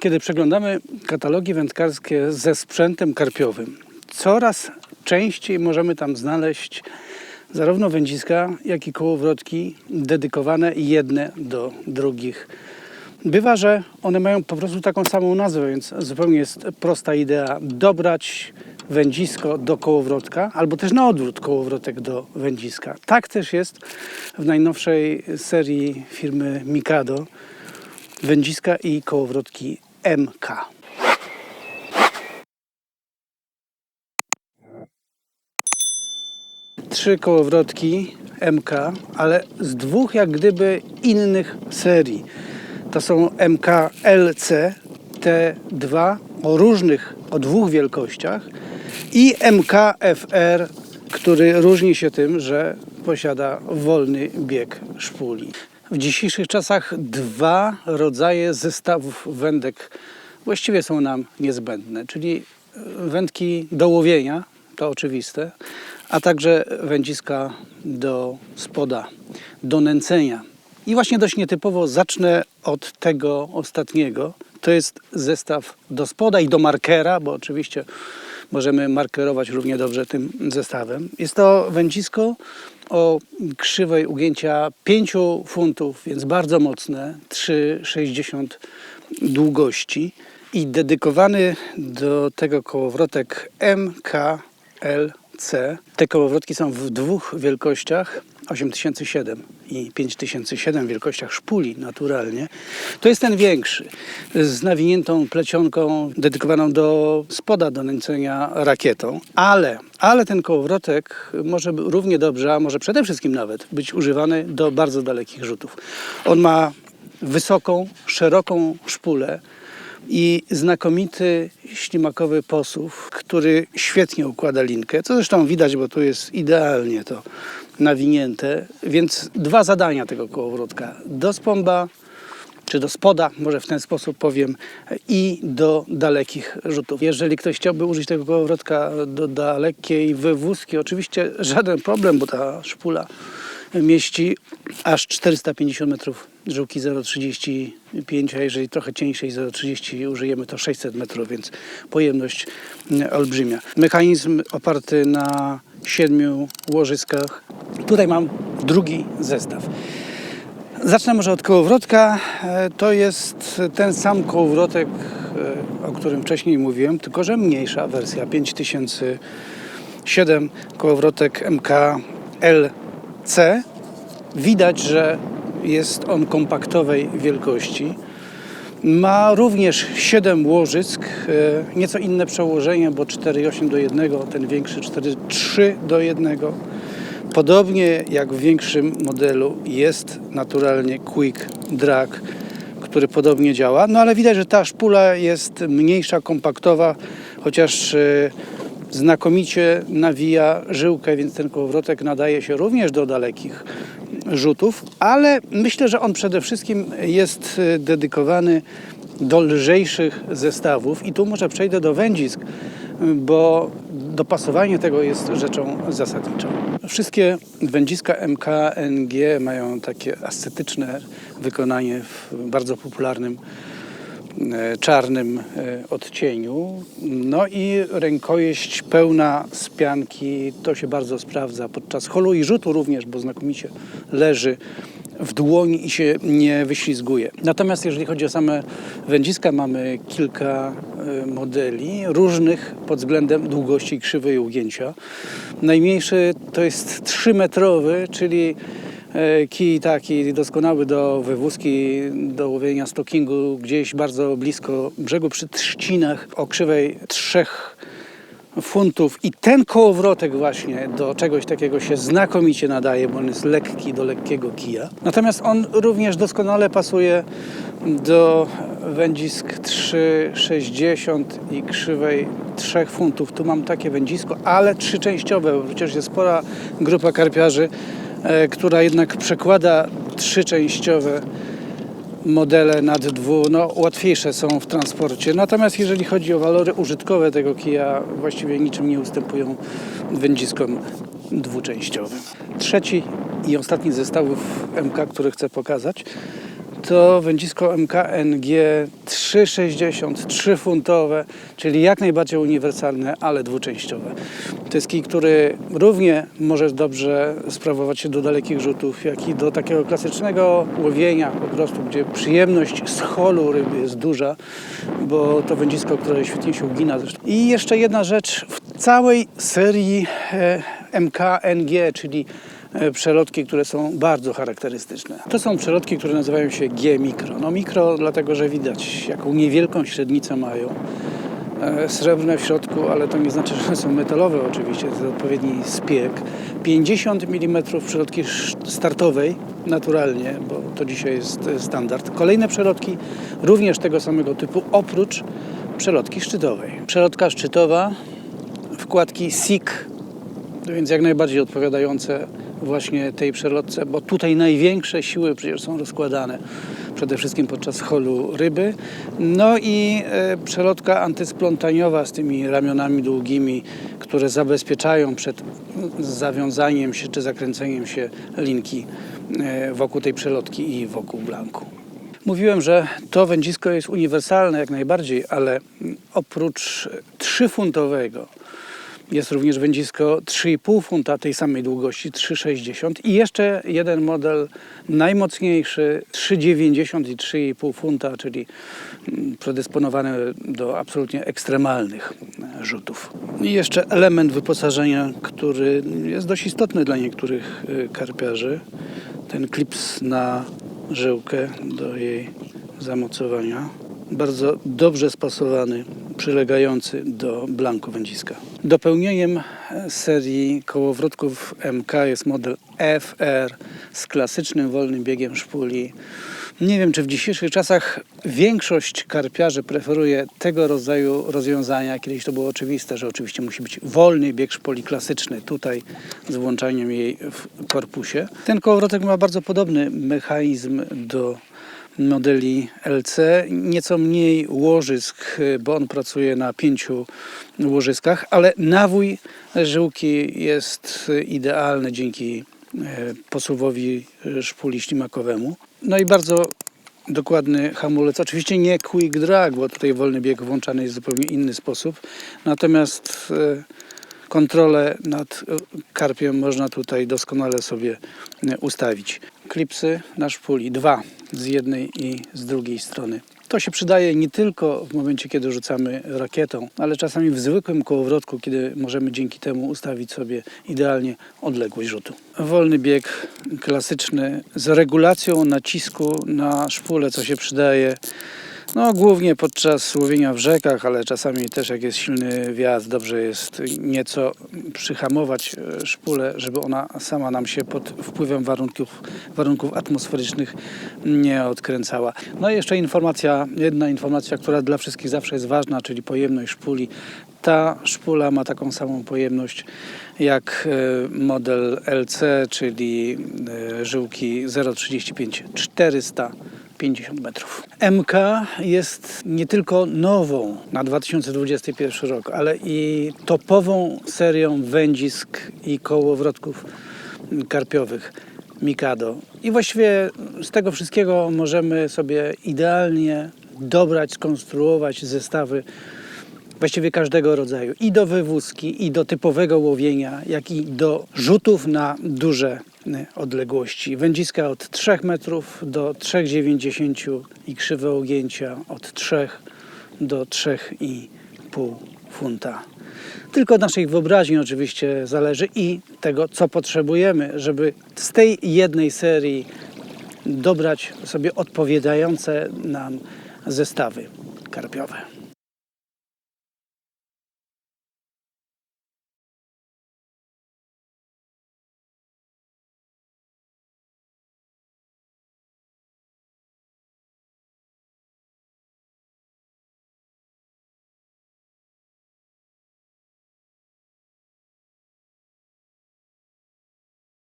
Kiedy przeglądamy katalogi wędkarskie ze sprzętem karpiowym, coraz częściej możemy tam znaleźć zarówno wędziska, jak i kołowrotki dedykowane jedne do drugich. Bywa, że one mają po prostu taką samą nazwę, więc zupełnie jest prosta idea dobrać wędzisko do kołowrotka, albo też na odwrót kołowrotek do wędziska. Tak też jest w najnowszej serii firmy Mikado wędziska i kołowrotki MK. Trzy kołowrotki MK, ale z dwóch jak gdyby innych serii. To są MKLC, te dwa o różnych, o dwóch wielkościach i MKFR, który różni się tym, że posiada wolny bieg szpuli. W dzisiejszych czasach dwa rodzaje zestawów wędek właściwie są nam niezbędne, czyli wędki do łowienia, to oczywiste, a także wędziska do spoda, do nęcenia. I właśnie dość nietypowo zacznę od tego ostatniego. To jest zestaw do spoda i do markera, bo oczywiście możemy markerować równie dobrze tym zestawem. Jest to wędzisko o krzywej ugięcia 5 funtów, więc bardzo mocne, 3,60 długości i dedykowany do tego kołowrotek MKLC. Te kołowrotki są w dwóch wielkościach. 8007 i 5007 wielkościach szpuli naturalnie. To jest ten większy z nawiniętą plecionką dedykowaną do spoda do nęcenia rakietą, ale, ale ten kołowrotek może równie dobrze, a może przede wszystkim nawet być używany do bardzo dalekich rzutów. On ma wysoką, szeroką szpulę i znakomity ślimakowy posów, który świetnie układa linkę, co zresztą widać, bo tu jest idealnie to nawinięte, więc dwa zadania tego kołowrotka. Do spąba, czy do spoda, może w ten sposób powiem, i do dalekich rzutów. Jeżeli ktoś chciałby użyć tego kołowrotka do dalekiej wywózki, oczywiście żaden problem, bo ta szpula mieści aż 450 metrów żyłki 0,35, a jeżeli trochę cieńszej 0,30 użyjemy to 600 metrów, więc pojemność mm, olbrzymia. Mechanizm oparty na siedmiu łożyskach. Tutaj mam drugi zestaw. Zacznę może od kołowrotka. E, To jest ten sam kołowrotek, e, o którym wcześniej mówiłem, tylko że mniejsza wersja 5007 kołowrotek MKLC. Widać, że jest on kompaktowej wielkości. Ma również 7 łożysk, e, nieco inne przełożenie, bo 4,8 do 1, ten większy 4,3 do 1. Podobnie jak w większym modelu jest naturalnie Quick Drag, który podobnie działa, no ale widać, że ta szpula jest mniejsza, kompaktowa, chociaż e, znakomicie nawija żyłkę, więc ten kołowrotek nadaje się również do dalekich rzutów, ale myślę, że on przede wszystkim jest e, dedykowany do lżejszych zestawów i tu może przejdę do wędzisk, bo dopasowanie tego jest rzeczą zasadniczą. Wszystkie wędziska MKNG mają takie ascetyczne wykonanie w bardzo popularnym czarnym e, odcieniu. No i rękojeść pełna z pianki, to się bardzo sprawdza podczas holu i rzutu również, bo znakomicie leży w dłoni i się nie wyślizguje. Natomiast jeżeli chodzi o same wędziska, mamy kilka e, modeli różnych pod względem długości krzywej ugięcia. Najmniejszy to jest 3-metrowy, czyli e, kij taki doskonały do wywózki, do łowienia stockingu gdzieś bardzo blisko brzegu przy trzcinach o krzywej 3 funtów i ten kołowrotek właśnie do czegoś takiego się znakomicie nadaje, bo on jest lekki do lekkiego kija. Natomiast on również doskonale pasuje do wędzisk 3,60 i krzywej 3 funtów. Tu mam takie wędzisko, ale trzyczęściowe, bo przecież jest spora grupa karpiarzy, e, która jednak przekłada trzyczęściowe modele nad dwu, no łatwiejsze są w transporcie. Natomiast jeżeli chodzi o walory użytkowe tego kija, właściwie niczym nie ustępują wędziskom dwuczęściowym. Trzeci i ostatni zestawów MK, który chcę pokazać, to wędzisko MKNG 360, 3-funtowe, czyli jak najbardziej uniwersalne, ale dwuczęściowe. To jest kij, który równie może dobrze sprawować się do dalekich rzutów, jak i do takiego klasycznego łowienia po prostu, gdzie przyjemność z holu ryby jest duża, bo to wędzisko, które świetnie się ugina zresztą. I jeszcze jedna rzecz, w całej serii e, MKNG, czyli przelotki, które są bardzo charakterystyczne. To są przelotki, które nazywają się G-mikro. No mikro dlatego, że widać jaką niewielką średnicę mają. E, Srebrne w środku, ale to nie znaczy, że są metalowe oczywiście, to jest odpowiedni spiek. 50 mm przelotki startowej, naturalnie, bo to dzisiaj jest e, standard. Kolejne przelotki również tego samego typu, oprócz przelotki szczytowej. Przelotka szczytowa, wkładki SIG, więc jak najbardziej odpowiadające właśnie tej przelotce, bo tutaj największe siły przecież są rozkładane przede wszystkim podczas holu ryby. No i e, przelotka antysplątaniowa z tymi ramionami długimi, które zabezpieczają przed zawiązaniem się czy zakręceniem się linki e, wokół tej przelotki i wokół blanku. Mówiłem, że to wędzisko jest uniwersalne jak najbardziej, ale oprócz trzyfuntowego jest również wędzisko 3,5 funta tej samej długości 3,60 i jeszcze jeden model najmocniejszy 3,90 i 3,5 funta, czyli mm, predysponowany do absolutnie ekstremalnych e, rzutów. I jeszcze element wyposażenia, który jest dość istotny dla niektórych e, karpiarzy. Ten klips na żyłkę do jej zamocowania bardzo dobrze spasowany, przylegający do blanku wędziska. Dopełnieniem serii kołowrotków MK jest model FR z klasycznym wolnym biegiem szpuli. Nie wiem, czy w dzisiejszych czasach większość karpiarzy preferuje tego rodzaju rozwiązania. Kiedyś to było oczywiste, że oczywiście musi być wolny bieg szpuli klasyczny, tutaj z włączaniem jej w korpusie. Ten kołowrotek ma bardzo podobny mechanizm do modeli LC, nieco mniej łożysk, bo on pracuje na pięciu łożyskach, ale nawój żyłki jest idealny dzięki e, posuwowi szpuli ślimakowemu. No i bardzo dokładny hamulec. Oczywiście nie quick drag, bo tutaj wolny bieg włączany jest w zupełnie inny sposób. Natomiast e, kontrolę nad karpiem można tutaj doskonale sobie ustawić. Klipsy na szpuli, dwa z jednej i z drugiej strony. To się przydaje nie tylko w momencie, kiedy rzucamy rakietą, ale czasami w zwykłym kołowrotku, kiedy możemy dzięki temu ustawić sobie idealnie odległość rzutu. Wolny bieg klasyczny z regulacją nacisku na szpulę, co się przydaje no, głównie podczas łowienia w rzekach, ale czasami też jak jest silny wiatr, dobrze jest nieco przyhamować e, szpulę, żeby ona sama nam się pod wpływem warunków, warunków atmosferycznych nie odkręcała. No i jeszcze informacja, jedna informacja, która dla wszystkich zawsze jest ważna, czyli pojemność szpuli. Ta szpula ma taką samą pojemność jak e, model LC, czyli e, żyłki 0,35 400 50 metrów. MK jest nie tylko nową na 2021 rok, ale i topową serią wędzisk i kołowrotków karpiowych Mikado. I właściwie z tego wszystkiego możemy sobie idealnie dobrać, skonstruować zestawy właściwie każdego rodzaju. I do wywózki, i do typowego łowienia, jak i do rzutów na duże odległości. Wędziska od 3 metrów do 3,90 i krzywe ugięcia od 3 do 3,5 funta. Tylko od naszej wyobraźni oczywiście zależy i tego, co potrzebujemy, żeby z tej jednej serii dobrać sobie odpowiadające nam zestawy karpiowe.